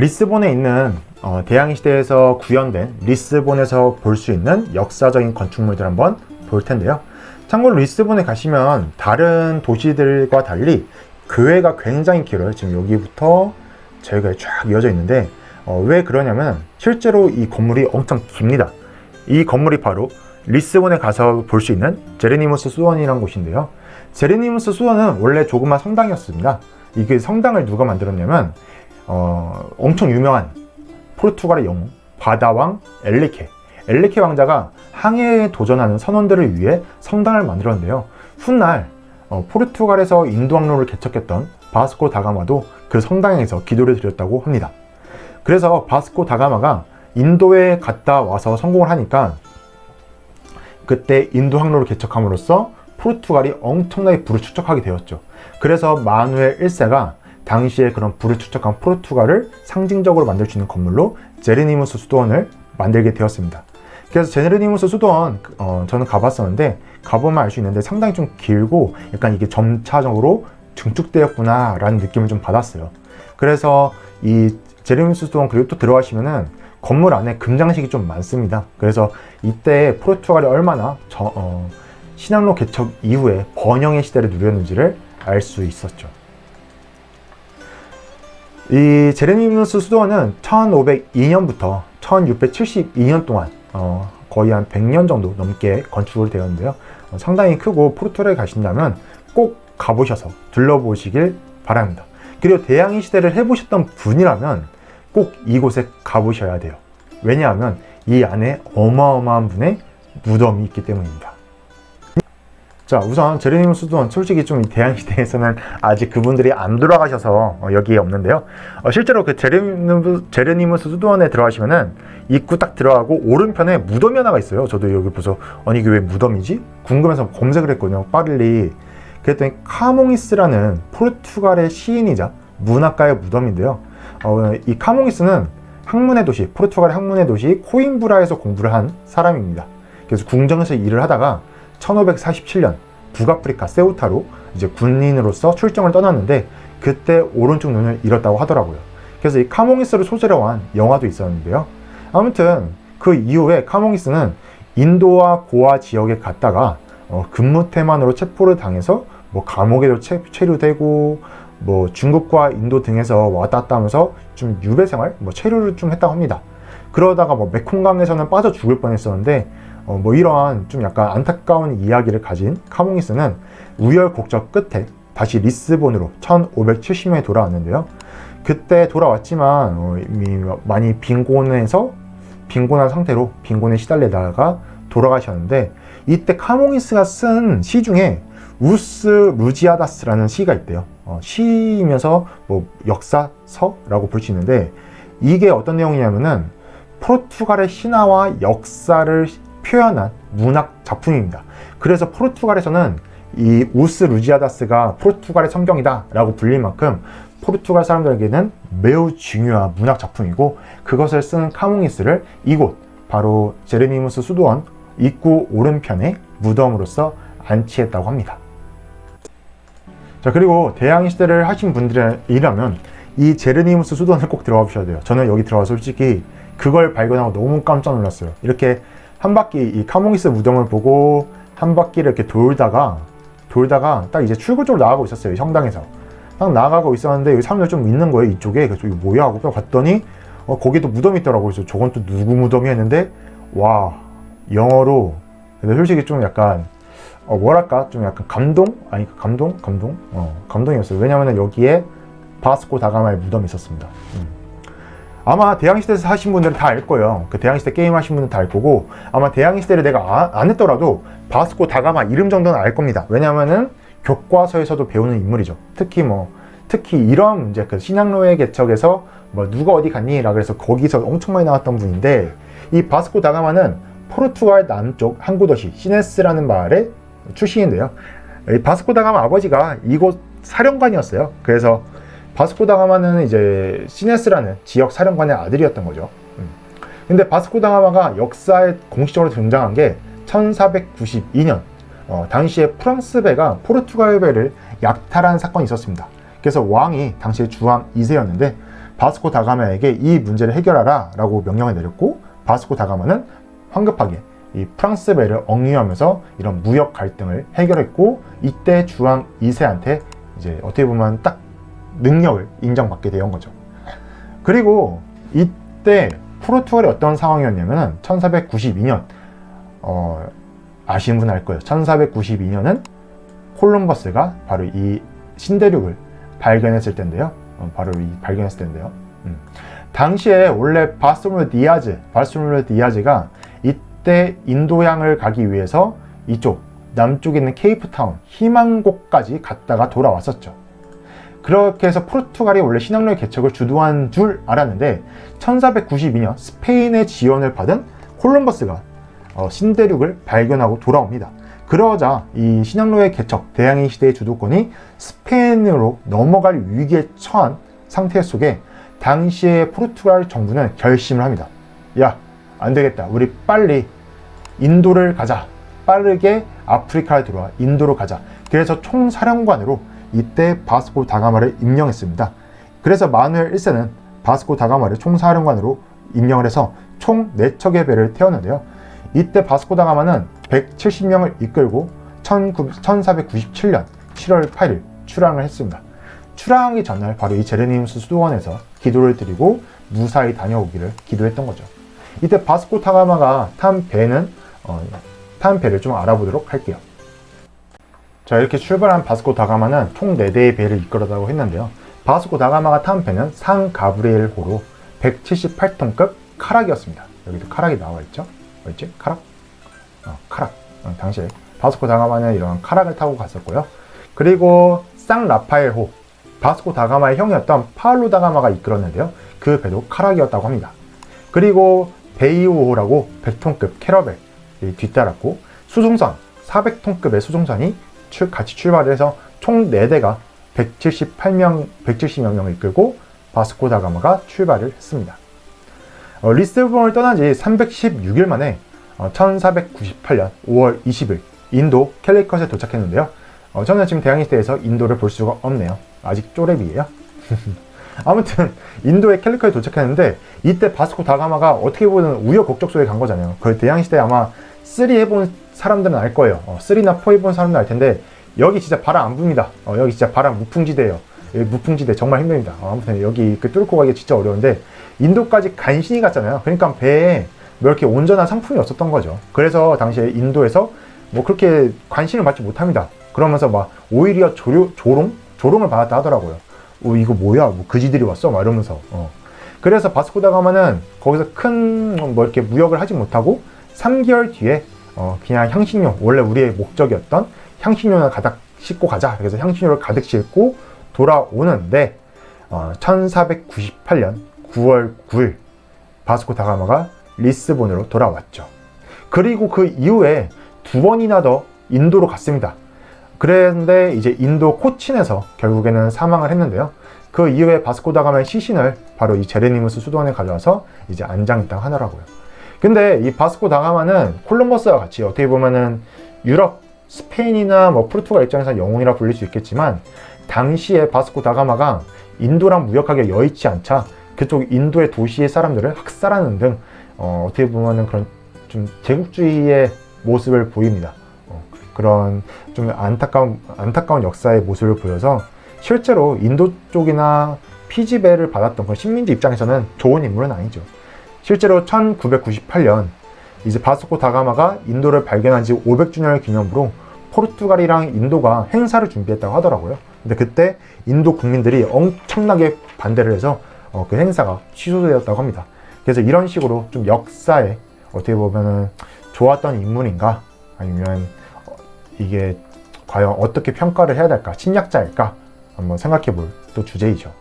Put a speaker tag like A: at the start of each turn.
A: 리스본에 있는 어, 대항해 시대에서 구현된 리스본에서 볼 수 있는 역사적인 건축물들 한번 볼 텐데요. 참고로 리스본에 가시면 다른 도시들과 달리 교회가 굉장히 길어요. 지금 여기부터 저희가 쫙 이어져 있는데 어, 왜 그러냐면 실제로 이 건물이 엄청 깁니다. 이 건물이 바로 리스본에 가서 볼 수 있는 제레니무스 수원이라는 곳인데요. 제레니무스 수원은 원래 조그만 성당이었습니다. 이게 성당을 누가 만들었냐면 어, 엄청 유명한 포르투갈의 영웅 바다왕 엘리케 엘리케 왕자가 항해에 도전하는 선원들을 위해 성당을 만들었는데요. 훗날 어, 포르투갈에서 인도 항로를 개척했던 바스코 다가마도 그 성당에서 기도를 드렸다고 합니다. 그래서 바스코 다가마가 인도에 갔다 와서 성공을 하니까 그때 인도 항로를 개척함으로써 포르투갈이 엄청나게 부를 축적하게 되었죠. 그래서 마누엘 1세가 당시에 그런 부를 축적한 포르투갈을 상징적으로 만들 수 있는 건물로 제르니무스 수도원을 만들게 되었습니다. 그래서 제르니무스 수도원 어, 저는 가봤었는데 가보면 알 수 있는데 상당히 좀 길고 약간 이게 점차적으로 증축되었구나 라는 느낌을 좀 받았어요. 그래서 이 제르니무스 수도원 그리고 또 들어가시면은 건물 안에 금장식이 좀 많습니다. 그래서 이때 포르투갈이 얼마나 저, 어, 신항로 개척 이후에 번영의 시대를 누렸는지를 알 수 있었죠. 이 제레니무스 수도원은 1502년부터 1672년 동안 어, 거의 한 100년 정도 넘게 건축을 되었는데요. 어, 상당히 크고 포르투갈에 가신다면 꼭 가보셔서 둘러보시길 바랍니다. 그리고 대항해 시대를 해보셨던 분이라면 꼭 이곳에 가보셔야 돼요. 왜냐하면 이 안에 어마어마한 분의 무덤이 있기 때문입니다. 자, 우선 제레니무스 수도원 솔직히 좀이 대항 시대에서는 아직 그분들이 안 돌아가셔서 어, 여기에 없는데요. 어, 실제로 그 제레니무스, 제레니무스 수도원에 들어가시면은 입구 딱 들어가고 오른편에 무덤이 하나가 있어요. 저도 여기 보서 아니 이게 왜 무덤이지? 궁금해서 검색을 했거든요. 빠르리. 그랬더니 카몽이스라는 포르투갈의 시인이자 문학가의 무덤인데요. 어, 이 카몽이스는 학문의 도시, 포르투갈의 학문의 도시 코임브라에서 공부를 한 사람입니다. 그래서 궁정에서 일을 하다가 1547년 북아프리카 세우타로 이제 군인으로서 출정을 떠났는데 그때 오른쪽 눈을 잃었다고 하더라고요. 그래서 이 카몽이스를 소재로 한 영화도 있었는데요. 아무튼 그 이후에 카몽이스는 인도와 고아 지역에 갔다가 어, 근무 태만으로 체포를 당해서 뭐 감옥에도 체, 체류되고 뭐 중국과 인도 등에서 왔다 갔다 하면서 좀 유배 생활, 뭐 체류를 좀 했다고 합니다. 그러다가 뭐 메콩강에서는 빠져 죽을 뻔했었는데 어, 뭐 이러한 좀 약간 안타까운 이야기를 가진 카몽이스는 우열곡절 끝에 다시 리스본으로 1570년에 돌아왔는데요. 그때 돌아왔지만 어, 이미 많이 빈곤해서 빈곤한 상태로 빈곤에 시달리다가 돌아가셨는데 이때 카몽이스가 쓴 시 중에 우스 루지아다스라는 시가 있대요. 어, 시이면서 뭐 역사서라고 볼 수 있는데 이게 어떤 내용이냐면은 포르투갈의 신화와 역사를 표현한 문학 작품입니다. 그래서 포르투갈에서는 이 우스 루지아다스가 포르투갈의 성경이다 라고 불릴 만큼 포르투갈 사람들에게는 매우 중요한 문학 작품이고 그것을 쓴 카몽이스를 이곳 바로 제르니무스 수도원 입구 오른편에 무덤으로서 안치했다고 합니다. 자 그리고 대항해 시대를 하신 분들이라면 이 제르니무스 수도원을 꼭 들어가 보셔야 돼요. 저는 여기 들어가 솔직히 그걸 발견하고 너무 깜짝 놀랐어요. 이렇게 한 바퀴 이 카몽이스 무덤을 보고 한 바퀴를 이렇게 돌다가 돌다가 딱 이제 출구 쪽으로 나가고 있었어요. 성당에서 딱 나가고 있었는데 여기 사람들 좀 있는 거예요. 이쪽에 그래서 이거 뭐야 하고 또 갔더니 어, 거기도 무덤이 있더라고요. 그래서 저건 또 누구 무덤이 했는데 와 영어로 근데 솔직히 좀 약간 어, 뭐랄까 좀 약간 감동 아니 감동 감동 어 감동이었어요. 왜냐면은 여기에 바스코 다가마의 무덤이 있었습니다. 음. 아마 대항시대에서 하신 분들은 다 알 거예요. 그 대항시대 게임 하신 분들은 다 알 거고 아마 대항시대를 내가 아, 안 했더라도 바스코 다가마 이름 정도는 알 겁니다. 왜냐면은 교과서에서도 배우는 인물이죠. 특히 뭐 특히 이런 문제 그 신앙로의 개척에서 뭐 누가 어디 갔니라 그래서 거기서 엄청 많이 나왔던 분인데 이 바스코 다가마는 포르투갈 남쪽 항구 도시 시네스라는 마을의 출신인데요. 이 바스코 다가마 아버지가 이곳 사령관이었어요. 그래서 바스코 다가마는 이제 시네스라는 지역 사령관의 아들이었던 거죠. 음. 근데 바스코 다가마가 역사에 공식적으로 등장한 게 1492년 어, 당시에 프랑스 배가 포르투갈 배를 약탈한 사건이 있었습니다. 그래서 왕이 당시에 주왕 2세였는데 바스코 다가마에게 이 문제를 해결하라 라고 명령을 내렸고 바스코 다가마는 황급하게 이 프랑스 배를 억류하면서 이런 무역 갈등을 해결했고 이때 주왕 2세한테 이제 어떻게 보면 딱 능력을 인정받게 되는 거죠. 그리고 이때 포르투갈이 어떤 상황이었냐면은 1492년 어, 아시는 분 알 거예요. 1492년은 콜럼버스가 바로 이 신대륙을 발견했을 때인데요. 어, 바로 이 발견했을 때인데요. 음. 당시에 원래 바스토르 디아즈, 바스토르 디아즈가 이때 인도양을 가기 위해서 이쪽 남쪽에 있는 케이프타운, 희망곡까지 갔다가 돌아왔었죠. 그렇게 해서 포르투갈이 원래 신앙로의 개척을 주도한 줄 알았는데 1492년 스페인의 지원을 받은 콜럼버스가 어, 신대륙을 발견하고 돌아옵니다. 그러자 이 신앙로의 개척, 대항해 시대의 주도권이 스페인으로 넘어갈 위기에 처한 상태 속에 당시의 포르투갈 정부는 결심을 합니다. 야, 안 되겠다. 우리 빨리 인도를 가자. 빠르게 아프리카에 들어와 인도로 가자. 그래서 총사령관으로 이때 바스코 다가마를 임명했습니다. 그래서 마누엘 1세는 바스코 다가마를 총사령관으로 임명을 해서 총 4척의 배를 태웠는데요. 이때 바스코 다가마는 170명을 이끌고 1497년 7월 8일 출항을 했습니다. 출항하기 전날 바로 이 제레니무스 수도원에서 기도를 드리고 무사히 다녀오기를 기도했던 거죠. 이때 바스코 다가마가 탄 배는 어, 탄 배를 좀 알아보도록 할게요. 자 이렇게 출발한 바스코 다가마는 총 4대의 배를 이끌었다고 했는데요. 바스코 다가마가 탄 배는 상 가브리엘 호로 178톤급 카락이었습니다. 여기도 카락이 나와 있죠? 뭐였지? 카락? 어, 카락. 어, 당시에 바스코 다가마는 이런 카락을 타고 갔었고요. 그리고 상 라파엘 호 바스코 다가마의 형이었던 파울로 다가마가 이끌었는데요. 그 배도 카락이었다고 합니다. 그리고 베이오호라고 100톤급 캐러벨이 뒤따랐고 수송선 400톤급의 수송선이 출- 같이 출발을 해서 총 4대가 178명, 170여 명을 이끌고 바스코 다가마가 출발을 했습니다. 어, 리스본을 떠난 지 316일 만에 어, 1498년 5월 20일 인도 캘리컷에 도착했는데요. 어, 저는 지금 대항해시대에서 인도를 볼 수가 없네요. 아직 쪼렙이에요. 아무튼 인도의 캘리컷에 도착했는데 이때 바스코 다가마가 어떻게 보면 우여곡절 속에 간 거잖아요. 그 대항시대 아마 3 해본 사람들은 알 거예요. 어, 3나 4 해본 사람들 알 텐데 여기 진짜 바람 안 붑니다. 어, 여기 진짜 바람 무풍지대예요. 여기 무풍지대 정말 힘듭니다. 어, 아무튼 여기 그 뚫고 가기 진짜 어려운데 인도까지 간신히 갔잖아요. 그러니까 배에 뭐 이렇게 온전한 상품이 없었던 거죠. 그래서 당시에 인도에서 뭐 그렇게 관심을 받지 못합니다. 그러면서 막 오히려 조료, 조롱? 조롱을 받았다 하더라고요. 어, 이거 뭐야? 뭐 그지들이 왔어? 막 이러면서. 어. 그래서 바스코 다가마는 거기서 큰 뭐 이렇게 무역을 하지 못하고 3개월 뒤에 어, 그냥 향신료, 원래 우리의 목적이었던 향신료를 가득 싣고 가자. 그래서 향신료를 가득 싣고 돌아오는데 어, 1498년 9월 9일 바스코 다가마가 리스본으로 돌아왔죠. 그리고 그 이후에 두 번이나 더 인도로 갔습니다. 그런데 이제 인도 코친에서 결국에는 사망을 했는데요. 그 이후에 바스코 다가마의 시신을 바로 이 제레니무스 수도원에 가져와서 이제 안장일당 하더라고요. 근데 이 바스코 다가마는 콜럼버스와 같이 어떻게 보면은 유럽, 스페인이나 뭐 포르투갈 입장에서 영웅이라 불릴 수 있겠지만 당시에 바스코 다가마가 인도랑 무역하기가 여의치 않자 그쪽 인도의 도시의 사람들을 학살하는 등 어, 어떻게 보면은 그런 좀 제국주의의 모습을 보입니다. 어, 그런 좀 안타까운 안타까운 역사의 모습을 보여서 실제로 인도 쪽이나 피지배를 받았던 그런 식민지 입장에서는 좋은 인물은 아니죠. 실제로 1998년 이제 바스코 다가마가 인도를 발견한 지 500주년을 기념으로 포르투갈이랑 인도가 행사를 준비했다고 하더라고요. 근데 그때 인도 국민들이 엄청나게 반대를 해서 어, 그 행사가 취소되었다고 합니다. 그래서 이런 식으로 좀 역사에 어떻게 보면은 좋았던 인물인가 아니면 어, 이게 과연 어떻게 평가를 해야 될까 침략자일까 한번 생각해 볼 또 주제이죠.